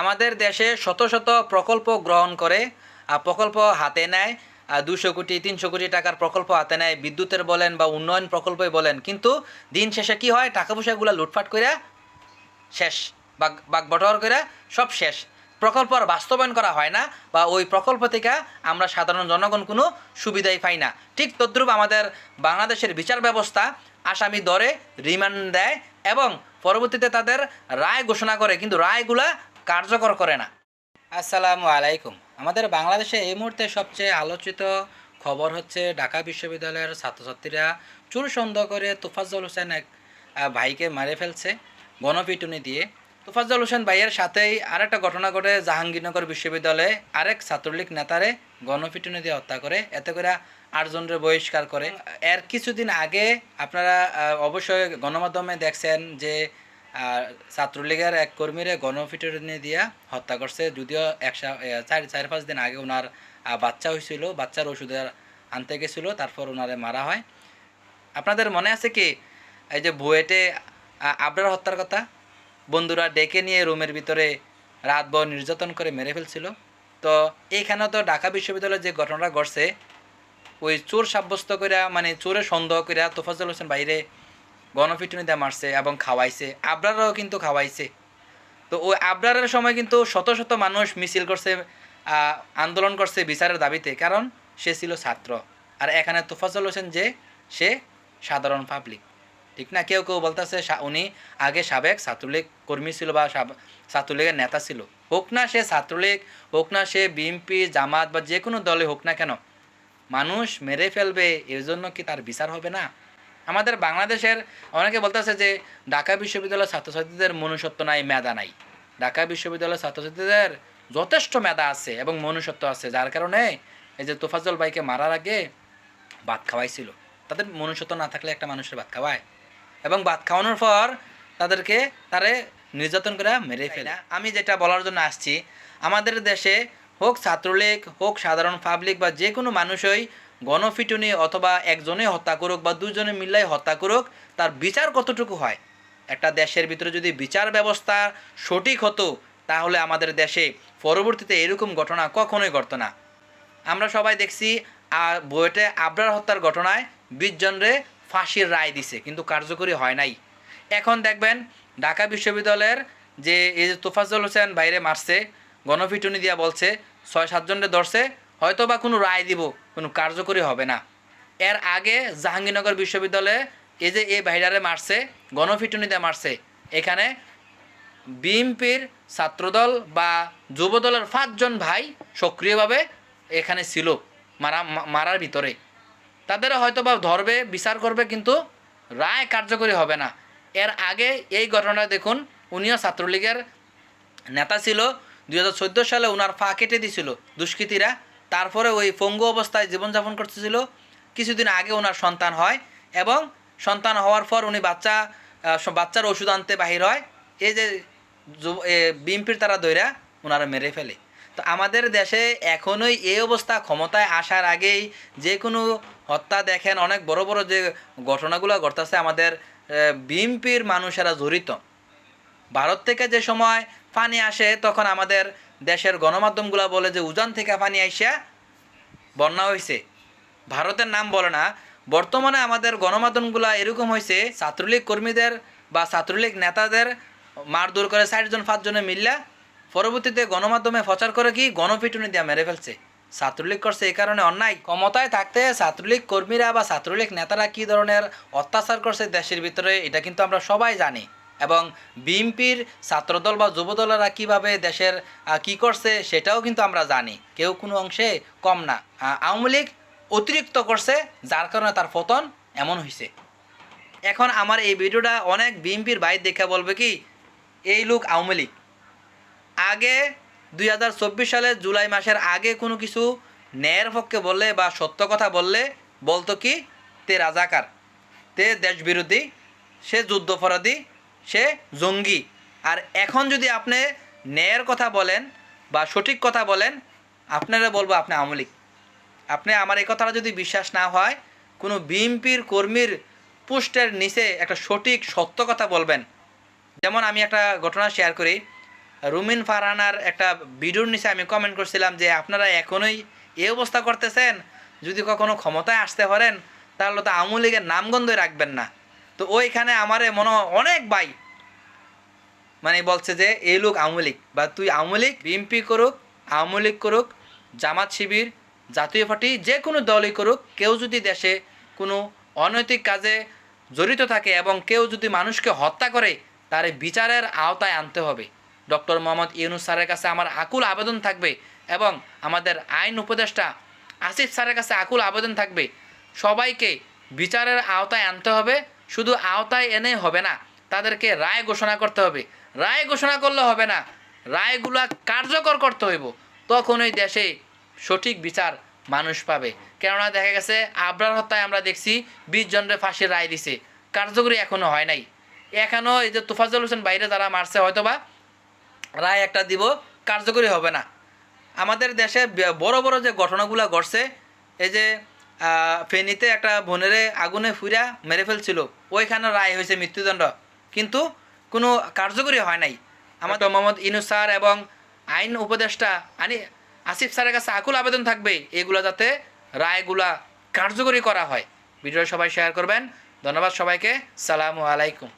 আমাদের দেশে শত শত প্রকল্প গ্রহণ করে প্রকল্প হাতে নেয় দুশো কোটি, তিনশো কোটি টাকার প্রকল্প হাতে নেয়, বিদ্যুতের বলেন বা উন্নয়ন প্রকল্পই বলেন। কিন্তু দিন শেষে কি হয়? টাকা পয়সাগুলো লুটপাট করে শেষ, বাগ বাগ বটর করে সব শেষ। প্রকল্প আর বাস্তবায়ন করা হয় না বা ওই প্রকল্প থেকে আমরা সাধারণ জনগণ কোনো সুবিধাই পাই না। ঠিক তদ্রূপ আমাদের বাংলাদেশের বিচার ব্যবস্থা আসামি দরে রিমান্ড দেয় এবং পরবর্তীতে তাদের রায় ঘোষণা করে। কিন্তু রায়গুলা কার্যকর করে না। আসসালামু আলাইকুম। আমাদের বাংলাদেশে এই মুহূর্তে সবচেয়ে আলোচিত খবর হচ্ছে ঢাকা বিশ্ববিদ্যালয়ের ছাত্রছাত্রীরা চুর সন্দেহ করে তোফাজ্জল হোসেন এক ভাইকে মারে ফেলছে গণপিটুনি দিয়ে। তোফাজ্জল হোসেন ভাইয়ের সাথেই আরেকটা ঘটনা ঘটে জাহাঙ্গীরনগর বিশ্ববিদ্যালয়ে। আরেক ছাত্রলীগ নেতারে গণপিটুনি দিয়ে হত্যা করে। এতে করে আটজনের বহিষ্কার করে। এর কিছুদিন আগে আপনারা অবশ্যই গণমাধ্যমে দেখছেন যে আর ছাত্রলীগের এক কর্মীরে গণপিটুনি দিয়া হত্যা করছে। যদিও এক চার চার, পাঁচ দিন আগে ওনার বাচ্চা হয়েছিল। বাচ্চার ওষুধের আনতে গেছিল, তারপর ওনারে মারা হয়। আপনাদের মনে আছে কি, এই যে বুয়েটে আবরার হত্যার কথা? বন্ধুরা ডেকে নিয়ে রুমের ভিতরে রাতভর নির্যাতন করে মেরে ফেলছিল। তো এইখানে তো ঢাকা বিশ্ববিদ্যালয়ের যে ঘটনাটা ঘটছে, ওই চোর সাব্যস্ত করিয়া মানে চোরে সন্দেহ করিয়া তোফাজল হোসেন বাইরে গণপিটুনি দিয়ে মারছে এবং খাওয়াইছে। আবরারও কিন্তু খাওয়াইছে। তো ওই আবরারের সময় কিন্তু শত শত মানুষ মিছিল করছে আন্দোলন করছে বিচারের দাবিতে, কারণ সে ছিল ছাত্র। আর এখানে তোফাজল হোসেন যে, সে সাধারণ পাবলিক ঠিক না? কেউ কেউ বলতেছে উনি আগে সাবেক ছাত্রলীগ কর্মী ছিল বা ছাত্রলীগের নেতা ছিল। হোক না সে ছাত্রলীগ, হোক না সে বিএনপি, জামাত বা যে কোনো দলে হোক না কেন, মানুষ মেরে ফেলবে এর জন্য কি তার বিচার হবে না? আমাদের বাংলাদেশের অনেকে বলতেছে যে ঢাকা বিশ্ববিদ্যালয়ের ছাত্রছাত্রীদের মনুষ্যত্ব নাই মেধা নাই। ঢাকা বিশ্ববিদ্যালয়ের ছাত্রছাত্রীদের যথেষ্ট মেধা আছে এবং মনুষ্যত্ব আছে যার কারণে এই যে তোফাজল ভাইকে মারার আগে ভাত খাওয়াইছিল। তাদের মনুষ্যত্ব না থাকলে একটা মানুষের ভাত খাওয়ায়। এবং ভাত খাওয়ানোর পর তাদেরকে তারে নির্যাতন করে মেরে ফেলে। আমি যেটা বলার জন্য আসছি আমাদের দেশে হোক ছাত্রলীগ হোক সাধারণ পাবলিক বা যে কোনো মানুষই গণপিটুনি অথবা একজনে হত্যা করুক বা দুজনে মিল্লাই হত্যা করুক, তার বিচার কতটুকু হয়? একটা দেশের ভিতরে যদি বিচার ব্যবস্থা সঠিক হতো, তাহলে আমাদের দেশে পরবর্তীতে এরকম ঘটনা কখনোই ঘটতো না। আমরা সবাই দেখছি আর বইয়েটে আবরার হত্যার ঘটনায় বিশ জনরে ফাঁসির রায় দিছে, কিন্তু কার্যকরী হয় নাই। এখন দেখবেন, ঢাকা বিশ্ববিদ্যালয়ের যে, এই যে তোফাজল হোসেন বাইরে মারছে গণপিটুনি দিয়া বলছে, ছয় সাতজনরে ধরছে হয়তো বা কোনো রায় দিব, কোনো কার্যকরী হবে না। এর আগে জাহাঙ্গীরনগর বিশ্ববিদ্যালয়ে এই যে এই বাইরারে মারছে গণপিটুনি দিয়ে মারছে, এখানে বিএনপির ছাত্রদল বা যুবদলের পাঁচজন ভাই সক্রিয়ভাবে এখানে ছিল মারা মারার ভিতরে। তাদের হয়তো বা ধরবে, বিচার করবে, কিন্তু রায় কার্যকরী হবে না। এর আগে এই ঘটনা দেখুন, উনিও ছাত্রলীগের নেতা ছিল দু হাজার চোদ্দ সালে ওনার পা কেটে দিছিল দুষ্কৃতীরা। তারপরে ওই পঙ্গু অবস্থায় জীবনযাপন করতেছিল। কিছুদিন আগে ওনার সন্তান হয় এবং সন্তান হওয়ার পর উনি বাচ্চা বাচ্চার ওষুধ আনতে বাহির হয়। এই যে বিএমপির তারা দৈরা ওনারা মেরে ফেলে। তো আমাদের দেশে এখনোই এই অবস্থা ক্ষমতায় আসার আগেই যে কোনো হত্যা দেখেন, অনেক বড় বড় যে ঘটনাগুলো ঘটতেছে আমাদের বিএমপির মানুষেরা জড়িত। ভারত থেকে যে সময় পানি আসে, তখন আমাদের দেশের গণমাধ্যমগুলো বলে যে, উজান থেকে পানি আইসা বন্যা হয়েছে ভারতের নাম বলে না। বর্তমানে আমাদের গণমাধ্যমগুলো এরকম হয়েছে ছাত্রলীগ কর্মীদের বা ছাত্রলীগ নেতাদের মারধর করে ষাটজন পাঁচজনে মিললা পরবর্তীতে গণমাধ্যমে প্রচার করে কি, গণপিটুনি দিয়ে মেরে ফেলছে। ছাত্রলীগ করছে এই কারণে অন্যায়। ক্ষমতায় থাকতে ছাত্রলীগ কর্মীরা বা ছাত্রলীগ নেতারা কি ধরনের অত্যাচার করছে দেশের ভিতরে, এটা কিন্তু আমরা সবাই জানি। এবং বিএনপির ছাত্রদল বা যুবদলেরা কীভাবে দেশের কি করছে সেটাও কিন্তু আমরা জানি। কেউ কোনো অংশে কম না। আওয়ামী লীগ অতিরিক্ত করছে, যার কারণে তার পতন এমন হয়েছে এখন আমার এই ভিডিওটা অনেক বিএনপির বাইর দেখে বলবে কি, এই লোক আওয়ামী লীগ। আগে দুই হাজার চব্বিশ সালের জুলাই মাসের আগে কোনো কিছু ন্যায়ের পক্ষে বললে বা সত্য কথা বললে বলতো কি, তে রাজাকার, তে দেশবিরোধী, সে যুদ্ধপরাধী সে জঙ্গি। আর এখন যদি আপনি ন্যায়ের কথা বলেন বা সঠিক কথা বলেন, আপনারা বলব আপনি আওয়ামী আপনি আমার এই কথাটা যদি বিশ্বাস না হয়, কোনো বিএনপির কর্মীর পোস্টের নিচে একটা সঠিক, সত্য কথা বলবেন। যেমন আমি একটা ঘটনা শেয়ার করি। রুমিন ফারহানার একটা ভিডিওর নিচে আমি কমেন্ট করছিলাম যে, আপনারা এখনই এ অবস্থা করতেছেন? যদি কখনো ক্ষমতায় আসতে পারেন, তাহলে তো আওয়ামী লীগের নামগন্ধই রাখবেন না। তো ওইখানে আমারে মনে অনেক ভাই মানে বলছে যে এই লোক আওয়ামী বা, তুই আওয়ামী লীগ, বিএনপি করুক, আওয়ামী লীগ করুক, জামাত শিবির, জাতীয় পার্টি, যে কোনো দলই করুক, কেউ যদি দেশে কোনো অনৈতিক কাজে জড়িত থাকে এবং কেউ যদি মানুষকে হত্যা করে, তার বিচারের আওতায় আনতে হবে। ডক্টর মোহাম্মদ ইউনুস স্যারের কাছে আমার আকুল আবেদন থাকবে এবং আমাদের আইন উপদেষ্টা আসিফ স্যারের কাছে আকুল আবেদন থাকবে। সবাইকে বিচারের আওতায় আনতে হবে। শুধু আওতায় এনে হবে না, তাদেরকে রায় ঘোষণা করতে হবে। রায় ঘোষণা করলে হবে না, রায়গুলা কার্যকর করতে হইব। তখন ওই দেশে সঠিক বিচার মানুষ পাবে। কেননা দেখা গেছে, আবরার হত্যায় আমরা দেখছি বিশ জনের ফাঁসির রায় দিছে। কার্যকরী এখনও হয় নাই। এখনও এই যে তোফাজল হোসেন বাইরে যারা মারছে, হয়তোবা রায় একটা দিব, কার্যকরী হবে না। আমাদের দেশে বড় বড় যে ঘটনাগুলো ঘটছে, এই যে ফেনীতে একটা বোনেরে আগুনে ফুরা মেরে ফেলছিল। ওইখানে রায় হয়েছে মৃত্যুদণ্ড। কিন্তু কোনো কার্যকরী হয় নাই। আমাদের মোহাম্মদ ইনু স্যার এবং আইন উপদেষ্টা আনি, আসিফ স্যারের কাছে আকুল আবেদন থাকবে এগুলো যাতে রায়গুলা কার্যকরী করা হয়। ভিডিও সবাই শেয়ার করবেন। ধন্যবাদ সবাইকে। সালামু আলাইকুম।